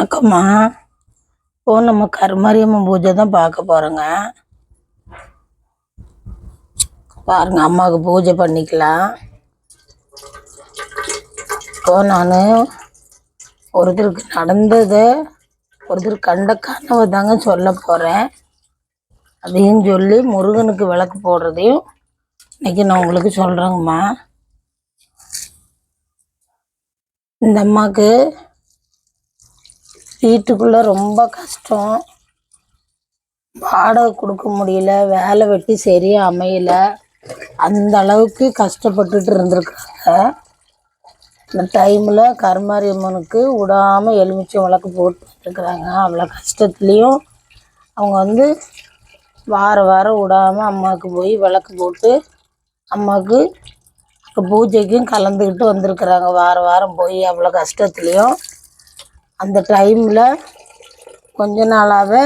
வணக்கம்மா. இப்போ நம்ம கருமாரியம்மன் பூஜை தான் பார்க்க போகிறோங்க பாருங்க அம்மாவுக்கு பூஜை பண்ணிக்கலாம். இப்போ நான் ஒருத்தருக்கு நடந்ததை ஒருத்தர் கண்ட கனவை தாங்க சொல்ல போகிறேன் அதையும் சொல்லி முருகனுக்கு விளக்கு போடுறதையும் இன்றைக்கி நான் உங்களுக்கு சொல்கிறேங்கம்மா இந்த அம்மாவுக்கு வீட்டுக்குள்ளே ரொம்ப கஷ்டம். வாடகை கொடுக்க முடியல வேலை வெட்டி சரியாக அமையல. அந்த அளவுக்கு கஷ்டப்பட்டுட்டு இருந்திருக்காங்க. இந்த டைமில் கருமாரியம்மனுக்கு விடாமல் எலுமிச்சை விளக்கு போட்டுருக்குறாங்க அவ்வளோ கஷ்டத்துலேயும் அவங்க வந்து வாரம் வாரம் விடாமல் அம்மாவுக்கு போய் விளக்கு போட்டு அம்மாவுக்கு பூஜைக்கும் கலந்துக்கிட்டு வந்திருக்குறாங்க. வாரம் வாரம் போய் அவ்வளோ கஷ்டத்துலேயும் அந்த டைமில் கொஞ்ச நாளாகவே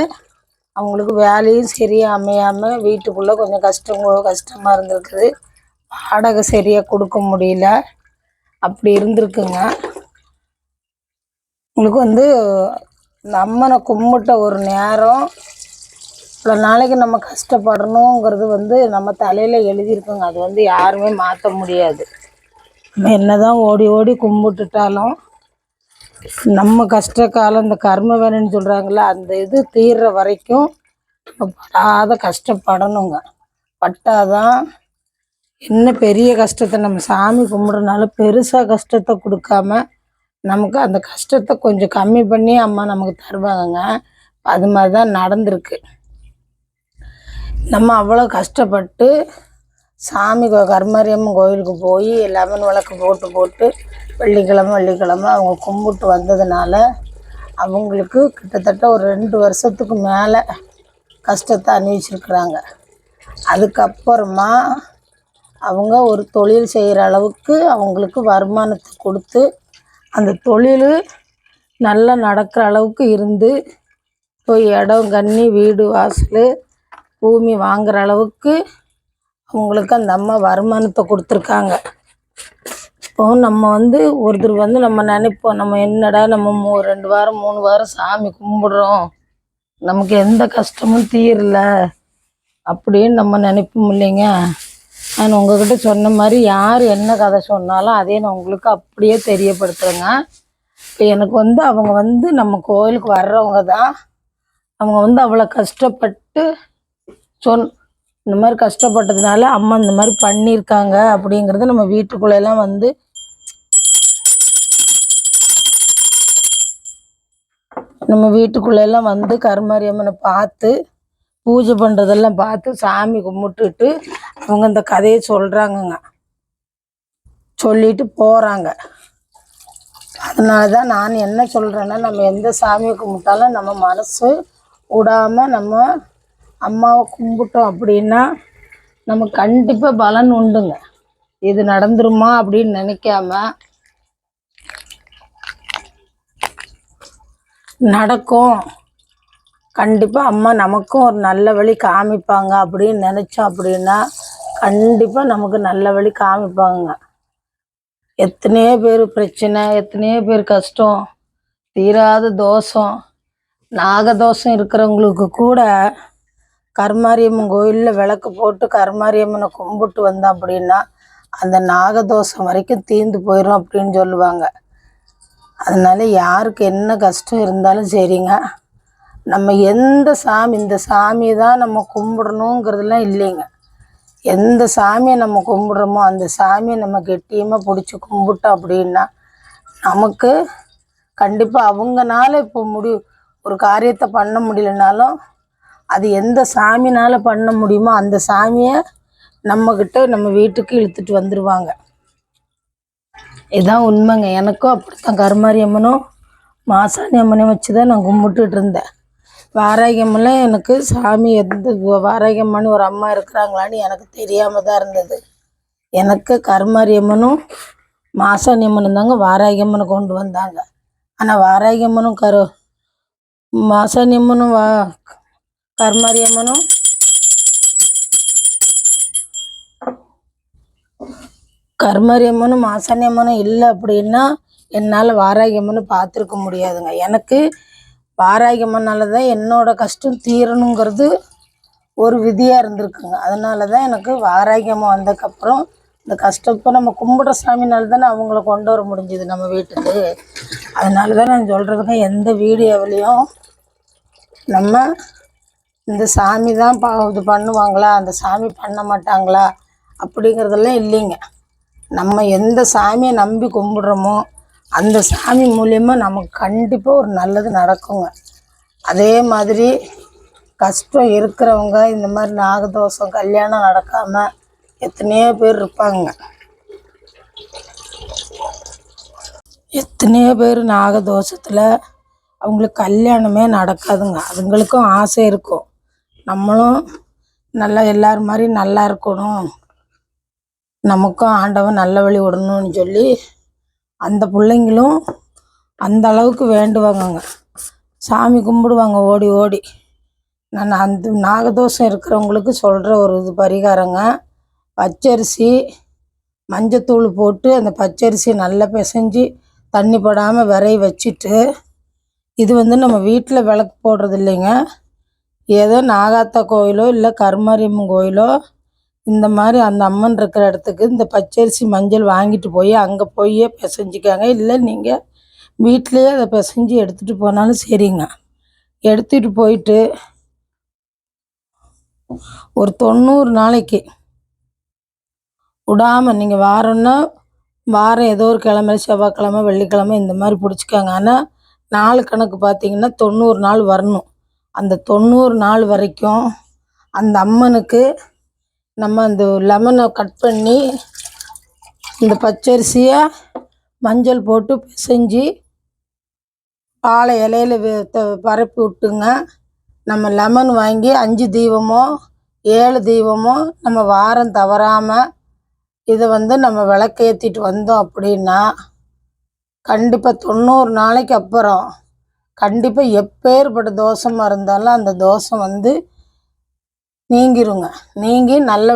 அவங்களுக்கு வேலையும் சரியாக அமையாமல் வீட்டுக்குள்ளே கொஞ்சம் கஷ்டம் கஷ்டமாக இருந்திருக்குது. வாடகை சரியாக கொடுக்க முடியல. அப்படி இருந்திருக்குங்க. உங்களுக்கு வந்து நம்மனை கும்பிட்ட ஒரு நேரம் இவ்வளோ நாளைக்கு நம்ம கஷ்டப்படணுங்கிறது வந்து நம்ம தலையில் எழுதியிருக்குங்க. அது வந்து யாருமே மாற்ற முடியாது. நம்ம என்னதான் ஓடி ஓடி கும்பிட்டுட்டாலும் நம்ம கஷ்ட காலம் இந்த கர்ம வேணும்னு சொல்கிறாங்களே அந்த இது தீர்ற வரைக்கும் நம்ம படாத கஷ்டப்படணுங்க பட்டாதான் என்ன பெரிய கஷ்டத்தை நம்ம சாமி கும்பிட்றனால பெருசாக கஷ்டத்தை கொடுக்காம நமக்கு அந்த கஷ்டத்தை கொஞ்சம் கம்மி பண்ணி அம்மா நமக்கு தருவாங்கங்க அது மாதிரி தான் நடந்திருக்கு நம்ம அவ்வளோ கஷ்டப்பட்டு சாமி கர்மாரியம்மன் கருமாரியம்மன் கோயிலுக்கு போய் லெமன் விளக்கு போட்டு போட்டு வெள்ளிக்கிழமை வெள்ளிக்கிழமை அவங்க கும்பிட்டு வந்ததுனால அவங்களுக்கு கிட்டத்தட்ட ஒரு ரெண்டு வருஷத்துக்கு மேலே கஷ்டத்தை அனுபவிச்சிருக்கிறாங்க. அதுக்கப்புறமா அவங்க ஒரு தொழில் செய்கிற அளவுக்கு அவங்களுக்கு வருமானத்தை கொடுத்து அந்த தொழில் நல்லா நடக்கிற அளவுக்கு இருந்து போய் இடம் கண்ணி வீடு வாசல் பூமி வாங்குகிற அளவுக்கு அவங்களுக்கு அந்த அம்மா வருமானத்தை கொடுத்துருக்காங்க. இப்போ நம்ம வந்து ஒருத்தர் வந்து நம்ம நினைப்போம். நம்ம என்னடா நம்ம மூ ரெண்டு வாரம் மூணு வாரம் சாமி கும்பிடுறோம். நமக்கு எந்த கஷ்டமும் தீரல. அப்படின்னு நம்ம நினைப்போம் இல்லைங்க. நான் உங்ககிட்ட சொன்ன மாதிரி யார் என்ன கதை சொன்னாலும் அதே நான் உங்களுக்கு அப்படியே தெரியப்படுத்துகிறேங்க இப்போ எனக்கு வந்து அவங்க வந்து நம்ம கோயிலுக்கு வர்றவங்க தான். அவங்க வந்து அவ்வளோ கஷ்டப்பட்டு சொன் இந்த மாதிரி கஷ்டப்பட்டதுனால அம்மா இந்த மாதிரி பண்ணியிருக்காங்க அப்படிங்கிறது நம்ம வீட்டுக்குள்ளெல்லாம் வந்து நம்ம வீட்டுக்குள்ள எல்லாம் வந்து கருமாரியம்மனை பார்த்து பூஜை பண்ணுறதெல்லாம் பார்த்து சாமி கும்பிட்டுட்டு அவங்க இந்த கதையை சொல்கிறாங்கங்க சொல்லிட்டு போகிறாங்க அதனால தான் நான் என்ன சொல்கிறேன்னா நம்ம எந்த சாமியை கும்பிட்டாலும் நம்ம மனசு விடாமல் நம்ம அம்மாவை கும்பிட்டோம் அப்படின்னா நம்ம கண்டிப்பாக பலன் உண்டுங்க. இது நடந்துருமா அப்படின்னு நினைக்காம நடக்கும். கண்டிப்பாக அம்மா நமக்கும் ஒரு நல்ல வழி காமிப்பாங்க அப்படின்னு நினச்சோம் அப்படின்னா கண்டிப்பாக நமக்கு நல்ல வழி காமிப்பாங்க. எத்தனையோ பேர் பிரச்சனை எத்தனையோ பேர் கஷ்டம் தீராத தோஷம் நாகதோஷம் இருக்கிறவங்களுக்கு கூட கருமாரியம்மன் கோயிலில் விளக்கு போட்டு கருமாரியம்மனை கும்பிட்டு வந்தோம் அப்படின்னா அந்த நாகதோஷம் வரைக்கும் தீர்ந்து போயிடும் அப்படின்னு சொல்லுவாங்க. அதனால் யாருக்கு என்ன கஷ்டம் இருந்தாலும் சரிங்க. நம்ம எந்த சாமி இந்த சாமி தான் நம்ம கும்பிடணுங்கிறதுலாம் இல்லைங்க. எந்த சாமியை நம்ம கும்பிடுறோமோ அந்த சாமியை நம்ம கெட்டியமாக பிடிச்சி கும்பிட்டோம் அப்படின்னா நமக்கு கண்டிப்பாக அவங்கனால இப்போ முடி ஒரு காரியத்தை பண்ண முடியலனாலும் அது எந்த சாமினால் பண்ண முடியுமோ அந்த சாமியை நம்மக்கிட்ட நம்ம வீட்டுக்கு இழுத்துட்டு வந்துடுவாங்க இதுதான் உண்மைங்க. எனக்கும் அப்படித்தான். கருமாரி அம்மனும் மாசாணி அம்மனையும் வச்சு தான் நான் கும்பிட்டுட்டு இருந்தேன். வாராகி எனக்கு சாமி எந்த வாராகி அம்மன் ஒரு அம்மா இருக்கிறாங்களான்னு எனக்கு தெரியாமல் தான் இருந்தது. எனக்கு கருமாரி அம்மனும் மாசாணி அம்மனும் தாங்க வாராகி அம்மனை கொண்டு வந்தாங்க. ஆனால் வாராகி அம்மனும் கரு மாசாணி அம்மனும் வா கருமாரி அம்மனும் கருமாரி அம்மனும் மாசாணி அம்மனும் இல்லை அப்படின்னா என்னால் வாராகியம்மன்னு பார்த்துருக்க முடியாதுங்க. எனக்கு வாராகியம்மனால தான் என்னோடய கஷ்டம் தீரணுங்கிறது ஒரு விதியாக இருந்திருக்குங்க. அதனால தான் எனக்கு வாராகியம்மன் வந்ததுக்கப்புறம் இந்த கஷ்டம் இப்போ நம்ம கும்பிட்ற சாமினால தானே அவங்கள கொண்டு வர முடிஞ்சுது நம்ம வீட்டுக்கு. அதனால தான் நான் சொல்கிறதுங்க எந்த வீடியோவிலையும் நம்ம இந்த சாமி தான் பா இது பண்ணுவாங்களா அந்த சாமி பண்ண மாட்டாங்களா அப்படிங்கிறதெல்லாம் இல்லைங்க. நம்ம எந்த சாமியை நம்பி கும்பிடுறோமோ அந்த சாமி மூலியமாக நமக்கு கண்டிப்பாக ஒரு நல்லது நடக்குங்க. அதே மாதிரி கஷ்டம் இருக்கிறவங்க இந்த மாதிரி நாகதோஷம் கல்யாணம் நடக்காமல் எத்தனையோ பேர் இருப்பாங்க. எத்தனையோ பேர் நாகதோஷத்தில் அவங்களுக்கு கல்யாணமே நடக்காதுங்க. அதுங்களுக்கும் ஆசை இருக்கும். நம்மளும் நல்லா எல்லோரும் மாதிரி நல்லா இருக்கணும். நமக்கும் ஆண்டவன் நல்ல வழி விடணும்னு சொல்லி அந்த பிள்ளைங்களும் அந்த அளவுக்கு வேண்டுவாங்கங்க. சாமி கும்பிடுவாங்க ஓடி ஓடி. நான் அந்த நாகதோஷம் இருக்கிறவங்களுக்கு சொல்கிற ஒரு இது பரிகாரங்க. பச்சரிசி மஞ்சத்தூள் போட்டு அந்த பச்சரிசியை நல்லா பிசைஞ்சு தண்ணி படாமல் விரைய வச்சுட்டு இது வந்து நம்ம வீட்டில் விளக்கு போடுறது இல்லைங்க. ஏதோ நாகாத்தா கோயிலோ இல்லை கருமாரியம்மன் கோயிலோ இந்த மாதிரி அந்த அம்மன் இருக்கிற இடத்துக்கு இந்த பச்சரிசி மஞ்சள் வாங்கிட்டு போய் அங்கே போய் பிசைஞ்சிக்காங்க. இல்லை நீங்கள் வீட்டிலேயே அதை பிசைஞ்சு எடுத்துகிட்டு போனாலும் சரிங்க. எடுத்துகிட்டு போயிட்டு ஒரு தொண்ணூறு நாளைக்கு விடாமல் நீங்கள் வாரம்னா வாரம் ஏதோ ஒரு கிழமை செவ்வாய்க்கிழமை வெள்ளிக்கிழமை இந்த மாதிரி பிடிச்சிக்காங்க. ஆனால் நாள் கணக்கு பார்த்தீங்கன்னா தொண்ணூறு நாள் வரணும். அந்த தொண்ணூறு நாள் வரைக்கும் அந்த அம்மனுக்கு நம்ம அந்த லெமனை கட் பண்ணி இந்த பச்சரிசியை மஞ்சள் போட்டு பிசைஞ்சு வாழை இலையில பரப்பி விட்டுங்க. நம்ம லெமன் வாங்கி அஞ்சு தீபமோ ஏழு தீபமோ நம்ம வாரம் தவறாமல் இதை வந்து நம்ம விளக்கேற்றிட்டு வந்தோம் அப்படின்னா கண்டிப்பாக தொண்ணூறு நாளைக்கு அப்புறம் கண்டிப்பாக எப்பேற்பட்ட தோஷமாக இருந்தாலும் அந்த தோஷம் வந்து நீங்கிருங்க. நீங்கி நல்ல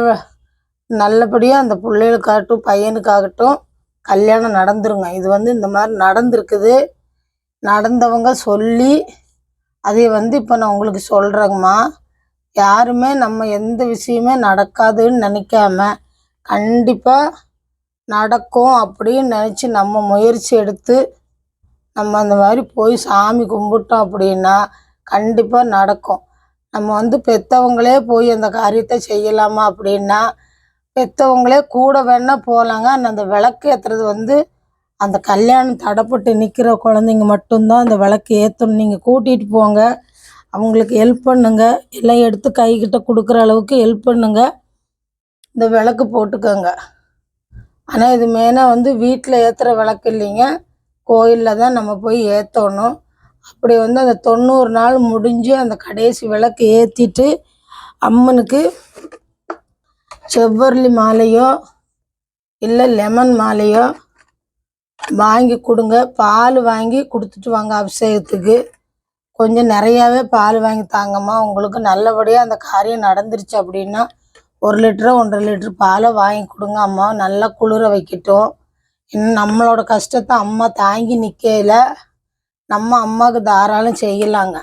நல்லபடியாக அந்த பிள்ளைகளுக்காகட்டும் பையனுக்காகட்டும் கல்யாணம் நடந்துருங்க. இது வந்து இந்த மாதிரி நடந்திருக்குது. நடந்தவங்க சொல்லி அதை வந்து இப்போ நான் உங்களுக்கு சொல்கிறேங்கம்மா யாருமே நம்ம எந்த விஷயமே நடக்காதுன்னு நினைக்காம கண்டிப்பாக நடக்கும் அப்படின்னு நினச்சி நம்ம முயற்சி எடுத்து நம்ம அந்த மாதிரி போய் சாமி கும்பிட்டோம் அப்படின்னா கண்டிப்பாக நடக்கும். நம்ம வந்து பெற்றவங்களே போய் அந்த காரியத்தை செய்யலாமா அப்படின்னா பெற்றவங்களே கூட வேணால் போகலாங்க ஆனால் அந்த விளக்கு ஏற்றுறது வந்து அந்த கல்யாணம் தடைப்பட்டு நிற்கிற குழந்தைங்க மட்டும்தான் அந்த விளக்கு ஏற்றணும் நீங்கள் கூட்டிகிட்டு போங்க. அவங்களுக்கு ஹெல்ப் பண்ணுங்க. எல்லாம் எடுத்து கைக்கிட்ட கொடுக்குற அளவுக்கு ஹெல்ப் பண்ணுங்க. இந்த விளக்கு போட்டுக்கோங்க. ஆனால் இது மெயினாக வந்து வீட்டில் ஏற்றுற விளக்கு இல்லைங்க. கோயிலில் தான் நம்ம போய் ஏற்றணும் அப்படி வந்து அந்த தொண்ணூறு நாள் முடிஞ்சு அந்த கடைசி விளக்கு ஏற்றிட்டு அம்மனுக்கு செவ்வரளி மாலையோ இல்லை லெமன் மாலையோ வாங்கி கொடுங்க. பால் வாங்கி கொடுத்துட்டு வாங்க அபிஷேகத்துக்கு. கொஞ்சம் நிறையாவே பால் வாங்கி தாங்கம்மா. உங்களுக்கு நல்லபடியாக அந்த காரியம் நடந்துருச்சு அப்படின்னா ஒரு லிட்டரோ ஒன்றரை லிட்டர் பாலை வாங்கி கொடுங்க அம்மா. நல்லா குளிர வைக்கட்டும். இன்னும் நம்மளோட கஷ்டத்தை அம்மா தாங்கி நிற்கையில நம்ம அம்மாவுக்கு தாராளம் செய்யலாங்க.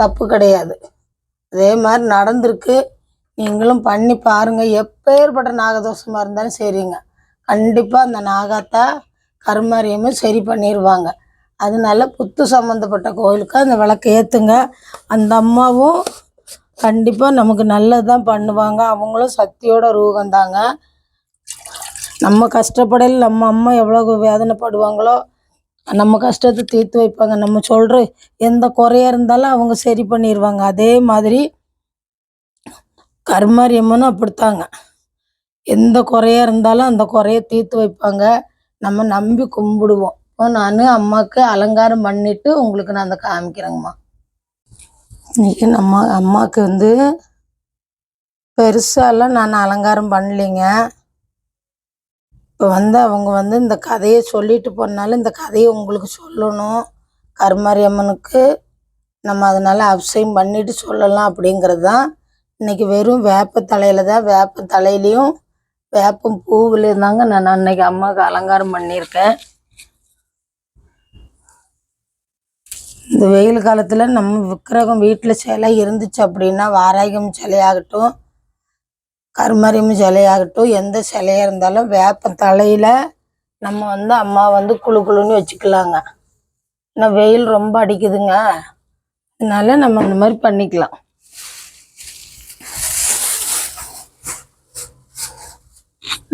தப்பு கிடையாது. அதே மாதிரி நடந்திருக்கு. நீங்களும் பண்ணி பாருங்கள் எப்பேற்பட்ட நாகதோஷமாக இருந்தாலும் சரிங்க. கண்டிப்பாக அந்த நாகாத்தா கருமாரியமும் சரி பண்ணிடுவாங்க அதனால புத்து சம்மந்தப்பட்ட கோயிலுக்கு அந்த விளக்கு ஏற்றுங்க அந்த அம்மாவும் கண்டிப்பாக நமக்கு நல்லது தான் பண்ணுவாங்க. அவங்களும் சக்தியோட ரூகந்தாங்க நம்ம கஷ்டப்படையில் நம்ம அம்மா எவ்வளோ வேதனைப்படுவாங்களோ நம்ம கஷ்டத்தை தீர்த்து வைப்பாங்க. நம்ம சொல்கிற எந்த குறையா இருந்தாலும் அவங்க சரி பண்ணிடுவாங்க அதே மாதிரி கருமாரியம்மனும் அப்படித்தாங்க. எந்த குறையாக இருந்தாலும் அந்த குறைய தீர்த்து வைப்பாங்க. நம்ம நம்பி கும்பிடுவோம். இப்போ நான் அம்மாவுக்கு அலங்காரம் பண்ணிட்டு உங்களுக்கு நான் அதை காமிக்கிறேங்கம்மா. இன்னைக்கு நம்ம அம்மாவுக்கு வந்து பெருசாலாம் நான் அலங்காரம் பண்ணலைங்க. இப்போ வந்து அவங்க வந்து இந்த கதையை சொல்லிட்டு போனாலும் இந்த கதையை உங்களுக்கு சொல்லணும். கருமாரியம்மனுக்கு நம்ம அதனால் அபிஷேகம் பண்ணிட்டு சொல்லலாம் அப்படிங்கிறது தான். இன்றைக்கி வெறும் வேப்ப தலையில் தான் வேப்ப தலையிலையும் வேப்பம் பூவில் தாங்க நான் அன்னைக்கு அம்மாவுக்கு அலங்காரம் பண்ணியிருக்கேன். இந்த வெயில் காலத்தில் நம்ம விக்கிரகம் வீட்டில் சிலை இருந்துச்சு அப்படின்னா வாராயகம் சிலையாகட்டும் கருமறிமு சிலையாகட்டும் எந்த சிலையாக இருந்தாலும் வேப்ப தலையில் நம்ம வந்து அம்மா வந்து குளு குளுன்னு வச்சுக்கலாங்க. ஏன்னா வெயில் ரொம்ப அடிக்குதுங்க. அதனால நம்ம இந்த மாதிரி பண்ணிக்கலாம்.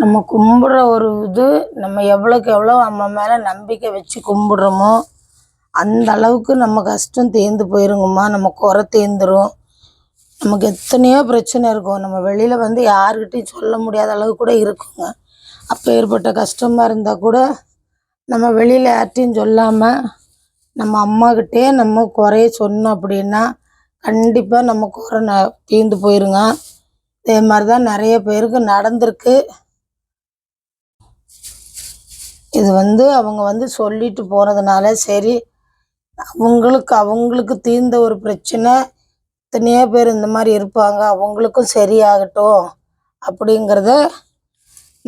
நம்ம கும்பிட்ற ஒரு இது நம்ம எவ்வளோக்கு எவ்வளோ அம்மா மேலே நம்பிக்கை வச்சு கும்பிட்றோமோ அந்த அளவுக்கு நம்ம கஷ்டம் தீர்ந்து போயிருங்கம்மா. நம்ம குறை தீர்ந்துரும். நமக்கு எத்தனையோ பிரச்சனை இருக்கும். நம்ம வெளியில் வந்து யாருக்கிட்டையும் சொல்ல முடியாத அளவு கூட இருக்குங்க. அப்போ ஏற்பட்ட கஷ்டமாக இருந்தால் கூட நம்ம வெளியில் யார்கிட்டையும் சொல்லாமல் நம்ம அம்மாக்கிட்டே நம்ம குறைய சொன்னோம் அப்படின்னா கண்டிப்பாக நம்ம குறை ந தீர்ந்து போயிருங்க. இதே மாதிரி தான் நிறைய பேருக்கு நடந்திருக்கு. இது வந்து அவங்க வந்து சொல்லிட்டு போனதுனால சரி அவங்களுக்கு அவங்களுக்கு தீர்ந்த ஒரு பிரச்சனை. எத்தனையோ பேர் இந்த மாதிரி இருப்பாங்க. அவங்களுக்கும் சரியாகட்டும் அப்படிங்கிறத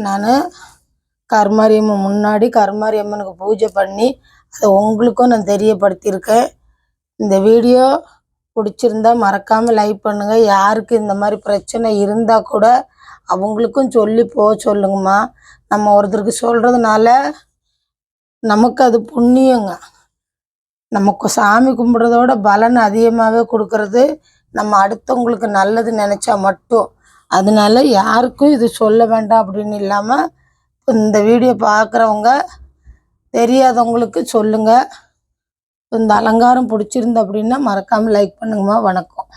நான் கர்மாரியம்மன் முன்னாடி கர்மாரியம்மனுக்கு பூஜை பண்ணி அதை உங்களுக்கும் நான் தெரியப்படுத்தியிருக்கேன். இந்த வீடியோ பிடிச்சிருந்தா மறக்காமல் லைக் பண்ணுங்கள் யாருக்கு இந்த மாதிரி பிரச்சனை இருந்தால் கூட அவங்களுக்கும் சொல்லி போக சொல்லுங்கம்மா. நம்ம ஒருத்தருக்கு சொல்கிறதுனால நமக்கு அது புண்ணியங்க. நமக்கு சாமி கும்பிட்றதோட பலன் அதிகமாகவே கொடுக்கறது நம்ம அடுத்தவங்களுக்கு நல்லது நினச்சா மட்டும். அதனால யாருக்கும் இது சொல்ல வேண்டாம் அப்படின்னு இல்லாமல் இந்த வீடியோ பார்க்குறவங்க தெரியாதவங்களுக்கு சொல்லுங்கள் இந்த அலங்காரம் பிடிச்சிருந்து அப்படின்னா மறக்காமல் லைக் பண்ணுங்கம்மா. வணக்கம்.